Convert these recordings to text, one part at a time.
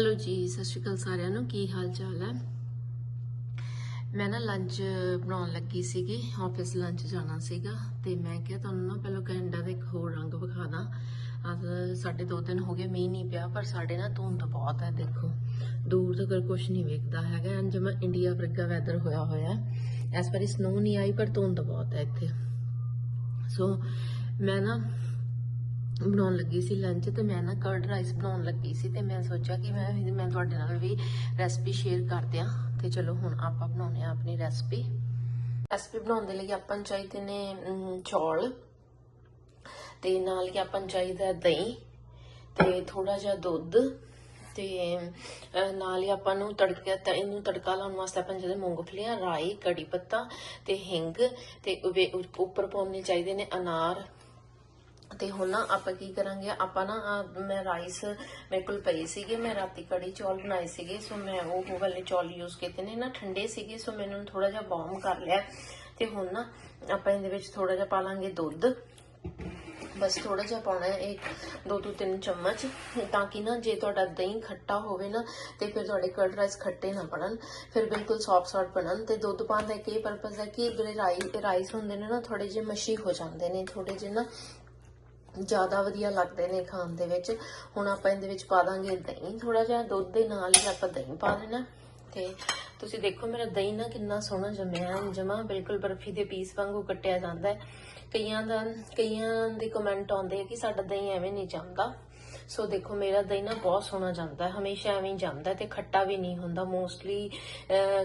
Hello ਜੀ, ਸਤਿ ਸ਼੍ਰੀ ਅਕਾਲ ਸਾਰਿਆਂ ਨੂੰ, ਕੀ ਹਾਲ ਚਾਲ ਹੈ? ਮੈਂ ਨਾ ਲੰਚ ਬਣਾਉਣ ਲੱਗੀ ਸੀਗੀ ਆਫਿਸ ਲੰਚ ਜਾਣਾ ਸੀਗਾ, ਤੇ ਮੈਂ ਕਿਹਾ ਤੁਹਾਨੂੰ ਨਾ ਪਹਿਲਾਂ ਕੈਨੇਡਾ ਦਾ ਇੱਕ ਹੋਰ ਰੰਗ ਵਿਖਾ ਦਾਂ। ਅੱਜ ਸਾਡੇ ਦੋ ਦਿਨ ਹੋ ਗਏ, ਮੀਂਹ ਨਹੀਂ ਪਿਆ, ਪਰ ਸਾਡੇ ਨਾ ਧੁੰਦ ਬਹੁਤ ਹੈ, ਦੇਖੋ। ਦੂਰ ਤੱਕ ਕੁਝ ਨਹੀਂ ਵੇਖਦਾ ਹੈਗਾ ਐਂ ਜਿਵੇਂ ਇੰਡੀਆ ਵਰਗਾ ਵੈਦਰ ਹੋਇਆ ਹੋਇਆ। ਹੈ ਇਸ ਵਾਰੀ ਸਨੋ ਨਹੀਂ ਆਈ, ਪਰ ਧੁੰਦ ਬਹੁਤ ਹੈ ਇੱਥੇ। ਸੋ ਮੈਂ ਨਾ ਬਣਾਉਣ ਲੱਗੀ ਸੀ ਲੰਚ ਤੇ ਮੈਂ ਨਾ ਕਰਡ ਰਾਈਸ ਬਣਾਉਣ ਲੱਗੀ ਸੀ ਤੇ ਮੈਂ ਸੋਚਿਆ ਕਿ ਮੈਂ ਮੈਂ ਤੁਹਾਡੇ ਨਾਲ ਵੀ ਰੈਸਪੀ ਸ਼ੇਅਰ ਕਰਦੇ ਆ ਤੇ ਚਲੋ ਹੁਣ ਆਪਾਂ ਬਣਾਉਨੇ ਆ ਆਪਣੀ ਰੈਸਪੀ ਰੈਸਪੀ ਬਣਾਉਣ ਦੇ ਲਈ ਆਪਾਂ ਨੂੰ ਚਾਹੀਦੇ ਨੇ ਚੌਲ ਤੇ ਨਾਲ ਹੀ ਆਪਾਂ ਨੂੰ ਚਾਹੀਦਾ ਦਹੀਂ ਤੇ ਥੋੜਾ ਜਿਹਾ ਦੁੱਧ ਤੇ ਨਾਲ ਹੀ ਆਪਾਂ ਨੂੰ ਤੜਕਾ, ਤਾਂ, ਇਹਨੂੰ ਤੜਕਾ ਲਾਉਣ ਵਾਸਤੇ ਆਪਾਂ ਨੂੰ ਜਿਹੜੇ ਮੂੰਗਫਲੀਆਂ ਰਾਈ, ਕੜੀ ਪੱਤਾ ਤੇ ਹਿੰਗ ਤੇ ਉੱਪਰ ਪਾਉਣੇ ਚਾਹੀਦੇ ਨੇ ਅਨਾਰ ਤੇ ਹੁਣ ਨਾ ਆਪਾਂ ਕੀ ਕਰਾਂਗੇ, ਆਪਾਂ ਨਾ ਆਹ ਮੈਂ ਰਾਈਸ ਮੇਰੇ ਕੋਲ ਪਈ ਸੀਗੇ, ਮੈਂ ਰਾਤੀ ਕੜੀ ਚੌਲ ਬਣਾਏ ਸੀਗੇ ਸੋ ਮੈਂ ਉਹ ਵਾਲੇ ਚੌਲ ਯੂਜ਼ ਕੀਤੇ ਨੇ, ਨਾ ਠੰਡੇ ਸੀਗੇ ਸੋ ਮੈਨੂੰ ਥੋੜਾ ਜਿਹਾ ਬੌਮ ਕਰ ਲਿਆ। ਤੇ ਹੁਣ ਨਾ ਆਪਾਂ ਇਹਦੇ ਵਿੱਚ ਥੋੜਾ ਜਿਹਾ ਪਾ ਲਾਂਗੇ ਦੁੱਧ। ਬਸ ਥੋੜਾ ਜਿਹਾ ਪਾਉਣਾ ਹੈ, ਇੱਕ, ਦੋ ਤੋਂ ਤਿੰਨ ਚਮਚ। ਤਾਂ ਕਿ ਨਾ ਜੇ ਤੁਹਾਡਾ ਦਹੀਂ ਖੱਟਾ ਹੋਵੇ ਨਾ, ਤੇ ਫਿਰ ਤੁਹਾਡੇ ਕਰਡ ਰਾਈਸ ਖੱਟੇ ਨਾ ਬਣਨ, ਫਿਰ ਬਿਲਕੁਲ ਸੌਫਟ ਸੌਫਟ ਬਣਨ। ਤੇ ਦੁੱਧ ਪਾਉਣ ਦਾ ਇੱਕ ਇਹ ਪਰਪਸ ਹੈ ਕਿ ਜਿਹੜੇ ਰਾਈਸ ਹੁੰਦੇ ਨੇ ਨਾ ਥੋੜੇ ਜਿਹੇ ਮਸ਼ੀ ਹੋ ਜਾਂਦੇ ਨੇ ਥੋੜੇ ਜਿਹੇ ਨਾ ਜ਼ਿਆਦਾ ਵਧੀਆ ਲੱਗਦੇ ਨੇ ਖਾਣ ਦੇ ਵਿੱਚ। ਹੁਣ ਆਪਾਂ ਇਹਦੇ ਵਿੱਚ ਪਾ ਦਾਂਗੇ ਦਹੀਂ ਥੋੜਾ ਜਿਹਾ ਦੁੱਧ ਦੇ ਨਾਲ ਹੀ ਆਪਾਂ ਦਹੀਂ ਪਾ ਦੇਣਾ ਤੇ ਤੁਸੀਂ ਦੇਖੋ ਮੇਰਾ ਦਹੀਂ ਨਾ ਕਿੰਨਾ ਸੋਹਣਾ ਜੰਮਿਆ ਜਮਾ ਬਿਲਕੁਲ ਬਰਫੀ ਦੇ ਪੀਸ ਵਾਂਗੂ ਕੱਟਿਆ ਜਾਂਦਾ ਹੈ। ਕਈਆਂ ਦਾ, ਕਈਆਂ ਦੇ ਕਮੈਂਟ ਆਉਂਦੇ ਆ ਕਿ ਸਾਡਾ ਦਹੀਂ ਐਵੇਂ ਨਹੀਂ ਜੰਮਦਾ। ਸੋ ਦੇਖੋ ਮੇਰਾ ਦਹੀਂ ਨਾ ਬਹੁਤ ਸੋਹਣਾ ਜਾਂਦਾ ਹੈ, ਹਮੇਸ਼ਾ ਐਵੇਂ ਹੀ ਜਾਂਦਾ ਹੈ ਤੇ ਖੱਟਾ ਵੀ ਨਹੀਂ ਹੁੰਦਾ। ਮੋਸਟਲੀ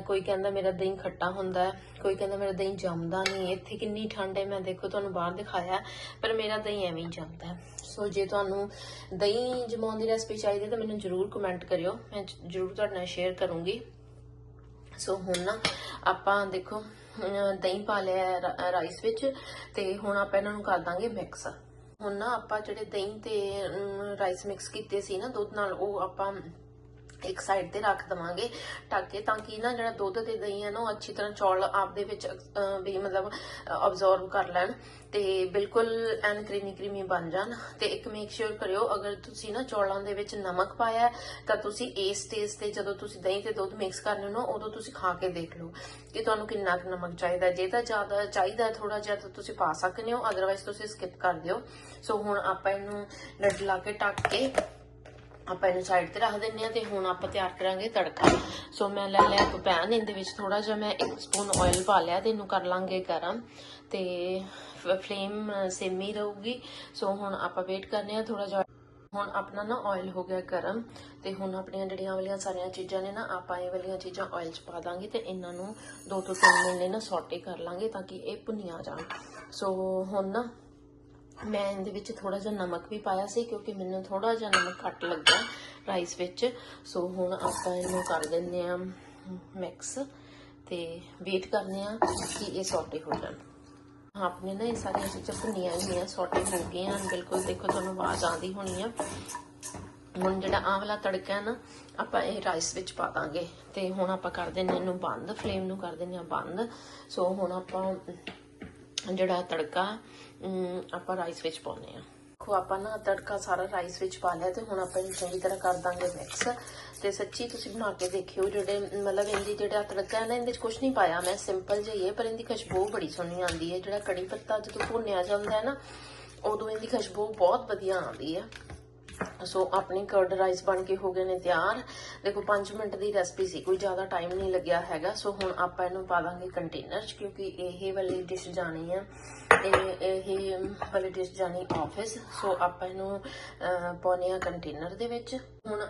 ਕੋਈ ਕਹਿੰਦਾ ਮੇਰਾ ਦਹੀਂ ਖੱਟਾ ਹੁੰਦਾ ਕੋਈ ਕਹਿੰਦਾ ਮੇਰਾ ਦਹੀਂ ਜੰਮਦਾ ਨਹੀਂ ਇੱਥੇ ਕਿੰਨੀ ਠੰਡ ਹੈ, ਮੈਂ ਦੇਖੋ ਤੁਹਾਨੂੰ ਬਾਹਰ ਦਿਖਾਇਆ, ਪਰ ਮੇਰਾ ਦਹੀਂ ਐਵੇਂ ਹੀ ਜੰਮਦਾ ਸੋ ਜੇ ਤੁਹਾਨੂੰ ਦਹੀਂ ਜਮਾਉਣ ਦੀ ਰੈਸਪੀ ਚਾਹੀਦੀ ਤਾਂ ਮੈਨੂੰ ਜਰੂਰ ਕਮੈਂਟ ਕਰਿਓ। ਮੈਂ ਜਰੂਰ ਤੁਹਾਡੇ ਨਾਲ ਸ਼ੇਅਰ ਕਰੂੰਗੀ। ਸੋ ਹੁਣ ਨਾ ਆਪਾਂ ਦੇਖੋ, ਅਹ ਦਹੀਂ ਪਾ ਲਿਆ ਰਾਈਸ ਵਿੱਚ ਤੇ ਹੁਣ ਆਪਾਂ ਇਹਨਾਂ ਨੂੰ ਕਰ ਦਾਂਗੇ ਮਿਕਸ ਹੁਣ ਨਾ ਆਪਾਂ ਜਿਹੜੇ ਦਹੀਂ ਤੇ ਰਾਈਸ ਮਿਕਸ ਕੀਤੇ ਸੀ ਨਾ ਦੁੱਧ ਨਾਲ, ਉਹ ਆਪਾਂ ਇੱਕ ਸਾਈਡ ਤੇ ਰੱਖ ਦਵਾਂਗੇ ਢੱਕ ਕੇ ਤਾਂ ਕਿ ਨਾ ਜਿਹੜਾ ਦੁੱਧ ਤੇ ਦਹੀਂ ਹੈ ਨਾ ਉਹ ਅੱਛੀ ਤਰ੍ਹਾਂ ਚੌਲ ਆਪ ਦੇ ਵਿੱਚ ਵੀ ਮਤਲਬ ਅਬਜ਼ੌਰਬ ਕਰ ਲੈਣ ਤੇ ਬਿਲਕੁਲ ਐਨ ਕਰੀਮੀ ਕਰੀਮੀ ਬਣ ਜਾਣ ਤੇ ਇੱਕ ਮੇਕ ਸ਼ੋਰ ਕਰਿਓ ਅਗਰ ਤੁਸੀਂ ਨਾ ਚੌਲਾਂ ਦੇ ਵਿੱਚ ਨਮਕ ਪਾਇਆ ਤਾਂ ਤੁਸੀਂ ਇਸ ਸਟੇਜ ਤੇ ਜਦੋਂ ਤੁਸੀਂ ਦਹੀਂ ਤੇ ਦੁੱਧ ਮਿਕਸ ਕਰਨੇ ਹੋ ਨਾ ਉਦੋਂ ਤੁਸੀਂ ਖਾ ਕੇ ਦੇਖ ਲਓ ਕਿ ਤੁਹਾਨੂੰ ਕਿੰਨਾ ਕੁ ਨਮਕ ਚਾਹੀਦਾ ਜੇ ਤਾਂ ਜ਼ਿਆਦਾ ਚਾਹੀਦਾ ਥੋੜਾ ਜਿਹਾ ਤਾਂ ਤੁਸੀਂ ਪਾ ਸਕਦੇ ਹੋ ਅਦਰਵਾਈਜ਼ ਤੁਸੀਂ ਸਕਿਪ ਕਰ ਦਿਓ। ਸੋ ਹੁਣ ਆਪਾਂ ਇਹਨੂੰ ਲੱਡ ਲਾ ਕੇ ਢੱਕ ਕੇ ਆਪਾਂ ਇਹਨੂੰ ਸਾਈਡ ਤੇ ਰੱਖ ਦਿੰਨੇ ਆ ਤੇ ਹੁਣ ਆਪਾਂ ਤਿਆਰ ਕਰਾਂਗੇ ਤੜਕਾ। ਸੋ ਮੈਂ ਲੈ ਲਿਆ ਇੱਕ ਪੈਨ ਇਹਦੇ ਵਿੱਚ ਥੋੜਾ ਜਿਹਾ ਮੈਂ ਇੱਕ ਸਪੂਨ ਆਇਲ ਪਾ ਲਿਆ ਤੇ ਇਹਨੂੰ ਕਰ ਲਾਂਗੇ ਗਰਮ। ਤੇ ਫਲੇਮ ਸੇਮ ਹੀ ਰਹੂਗੀ। ਸੋ ਹੁਣ ਆਪਾਂ ਵੇਟ ਕਰਨੇ ਆ ਥੋੜਾ ਜਿਹਾ। ਹੁਣ ਆਪਣਾ ਨਾ ਆਇਲ ਹੋ ਗਿਆ ਗਰਮ। ਤੇ ਹੁਣ ਆਪਣੀਆਂ ਜਿਹੜੀਆਂ ਵਾਲੀਆਂ ਸਾਰੀਆਂ ਚੀਜ਼ਾਂ ਨੇ ਨਾ, ਆਪਾਂ ਇਹ ਵਾਲੀਆਂ ਚੀਜ਼ਾਂ ਆਇਲ 'ਚ ਪਾ ਦਾਂਗੇ ਤੇ ਇਹਨਾਂ ਨੂੰ 2 ਤੋਂ 3 ਮਿੰਟ ਨਾ ਸੌਟੇ ਕਰ ਲਾਂਗੇ ਤਾਂ ਕਿ ਇਹ ਭੁੰਨੀਆਂ ਜਾਣ। ਸੋ ਹੁਣ ਨਾ ਮੈਂ ਇਹਦੇ ਵਿੱਚ ਥੋੜਾ ਜਿਹਾ ਨਮਕ ਵੀ ਪਾਇਆ ਸੀ ਕਿਉਂਕਿ ਮੈਨੂੰ ਥੋੜਾ ਜਿਹਾ ਨਮਕ ਘੱਟ ਲੱਗਾ ਰਾਈਸ ਵਿੱਚ। ਸੋ ਹੁਣ ਆਪਾਂ ਇਹਨੂੰ ਕਰ ਦਿੰਦੇ ਆ ਮਿਕਸ ਤੇ ਵੇਟ ਕਰਨੇ ਆ ਕਿ ਇਹ ਸੌਟੇ ਹੋ ਜਾਣ। ਆਪਣੇ ਨਾ ਇਹ ਸਾਰੀਆਂ ਚੀਜ਼ਾਂ ਭੁੰਨੀਆਂ ਹੋਈਆਂ ਸੌਟੇ ਹੋ ਗਈਆਂ ਬਿਲਕੁਲ ਦੇਖੋ, ਤੁਹਾਨੂੰ ਆਵਾਜ਼ ਆਉਂਦੀ ਹੋਣੀ ਆ। ਹੁਣ ਜਿਹੜਾ ਆਹ ਵਾਲਾ ਤੜਕਾ ਹੈ ਨਾ, ਆਪਾਂ ਇਹ ਰਾਈਸ ਵਿੱਚ ਪਾ ਦਾਂਗੇ। ਤੇ ਹੁਣ ਆਪਾਂ ਕਰ ਦਿੰਨੇ ਇਹਨੂੰ ਬੰਦ ਫਲੇਮ ਨੂੰ ਕਰ ਦਿੰਨੇ ਆ ਬੰਦ। ਸੋ ਹੁਣ ਆਪਾਂ ਜਿਹੜਾ ਤੜਕਾ ਆਪਾਂ ਰਾਈਸ ਵਿੱਚ ਪਾਉਨੇ ਆ ਦੇਖੋ, ਆਪਾਂ ਨਾ ਤੜਕਾ ਸਾਰਾ ਰਾਈਸ ਵਿੱਚ ਪਾ ਲਿਆ ਤੇ ਹੁਣ ਆਪਾਂ ਇਹਨੂੰ ਚੰਗੀ ਤਰ੍ਹਾਂ ਕਰ ਦਾਂਗੇ ਮਿਕਸ ਤੇ ਸੱਚੀ ਤੁਸੀਂ ਬਣਾ ਕੇ ਦੇਖਿਓ ਜਿਹੜੇ, ਮਤਲਬ ਇਹਦੀ ਜਿਹੜਾ ਤੜਕਾ ਹੈ ਨਾ, ਇਹਦੇ ਵਿੱਚ ਕੁਝ ਨਹੀਂ ਪਾਇਆ ਮੈਂ ਸਿੰਪਲ ਜਿਹੀ ਹੈ, ਪਰ ਇਹਦੀ ਖੁਸ਼ਬੂ ਬੜੀ ਸੋਹਣੀ ਆਉਂਦੀ ਹੈ। ਜਿਹੜਾ ਕੜੀ ਪੱਤਾ ਜਦੋਂ ਭੁੰਨਿਆ ਜਾਂਦਾ ਹੈ ਨਾ, ਉਦੋਂ ਇਹਦੀ ਖੁਸ਼ਬੂ ਬਹੁਤ ਵਧੀਆ ਆਉਂਦੀ ਹੈ। ਸੋ ਆਪਣੀ ਕਰਡ ਰਾਈਸ ਬਣ ਕੇ ਹੋ ਗਏ ਨੇ ਤਿਆਰ। ਦੇਖੋ 5 ਮਿੰਟ ਦੀ ਰੈਸਪੀ ਸੀ ਕੋਈ ਜ਼ਿਆਦਾ ਟਾਈਮ ਨਹੀਂ ਲੱਗਿਆ ਹੈਗਾ। ਸੋ ਹੁਣ ਆਪਾਂ ਇਹਨੂੰ ਪਾ ਦਾਂਗੇ ਕੰਟੇਨਰ 'ਚ ਕਿਉਂਕਿ ਇਹ ਵਾਲੀ ਡਿਸ਼ ਜਾਣੀ ਆ। ਇਹ ਇਹ ਵਾਲੀ ਡਿਸ਼ ਜਾਣੀ ਆਫਿਸ ਸੋ ਆਪਾਂ ਇਹਨੂੰ ਅਹ, ਪਾਉਣੇ ਆ ਕੰਟੇਨਰ ਦੇ ਵਿੱਚ। ਹੁਣ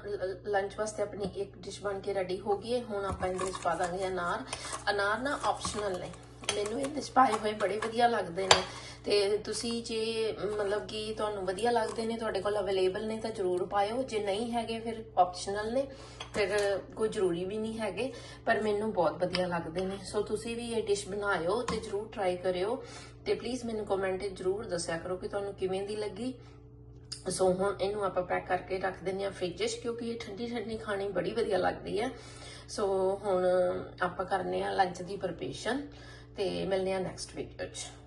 ਲੰਚ ਵਾਸਤੇ ਆਪਣੀ ਇੱਕ ਡਿਸ਼ ਬਣ ਕੇ ਰੈਡੀ ਹੋ ਗਈ ਹੈ। ਹੁਣ ਆਪਾਂ ਇਹਦੇ ਵਿੱਚ ਪਾ ਦਾਂਗੇ ਅਨਾਰ। ਅਨਾਰ ਨਾ ਆਪਸ਼ਨਲ ਨੇ। ਮੈਨੂੰ ਇਹ ਵਿੱਚ ਪਾਏ ਹੋਏ ਬੜੇ ਵਧੀਆ ਲੱਗਦੇ ਨੇ। ਤੇ ਤੁਸੀਂ ਜੇ, ਮਤਲਬ ਕਿ ਤੁਹਾਨੂੰ ਵਧੀਆ ਲੱਗਦੇ ਨੇ, ਤੁਹਾਡੇ ਕੋਲ ਅਵੇਲੇਬਲ ਨੇ ਤਾਂ ਜ਼ਰੂਰ ਪਾਇਓ। ਜੇ ਨਹੀਂ ਹੈਗੇ ਫਿਰ ਆਪਸ਼ਨਲ ਨੇ, ਫਿਰ ਕੋਈ ਜ਼ਰੂਰੀ ਵੀ ਨਹੀਂ ਹੈਗੇ, ਪਰ ਮੈਨੂੰ ਬਹੁਤ ਵਧੀਆ ਲੱਗਦੇ ਨੇ। ਸੋ ਤੁਸੀਂ ਵੀ ਇਹ ਡਿਸ਼ ਬਣਾਇਓ ਤੇ ਜ਼ਰੂਰ ਟਰਾਈ ਕਰਿਓ। ਤੇ ਪਲੀਜ਼ ਮੈਨੂੰ ਕਮੈਂਟ 'ਚ ਜ਼ਰੂਰ ਦੱਸਿਆ ਕਰੋ ਕਿ ਤੁਹਾਨੂੰ ਕਿਵੇਂ ਦੀ ਲੱਗੀ। ਸੋ ਹੁਣ ਇਹਨੂੰ ਆਪਾਂ ਪੈਕ ਕਰਕੇ ਰੱਖ ਦਿੰਦੇ ਆ ਫ੍ਰਿਜ 'ਚ, ਕਿਉਂਕਿ ਇਹ ਠੰਡੀ ਠੰਡੀ ਖਾਣੀ ਬੜੀ ਵਧੀਆ ਲੱਗਦੀ ਹੈ। ਸੋ ਹੁਣ ਆਪਾਂ ਕਰਨੇ ਆ ਲੰਚ ਦੀ ਪ੍ਰਿਪਰੇਸ਼ਨ ਤੇ ਮਿਲਦੇ ਆ ਨੈਕਸਟ ਵੀਡੀਓ 'ਚ।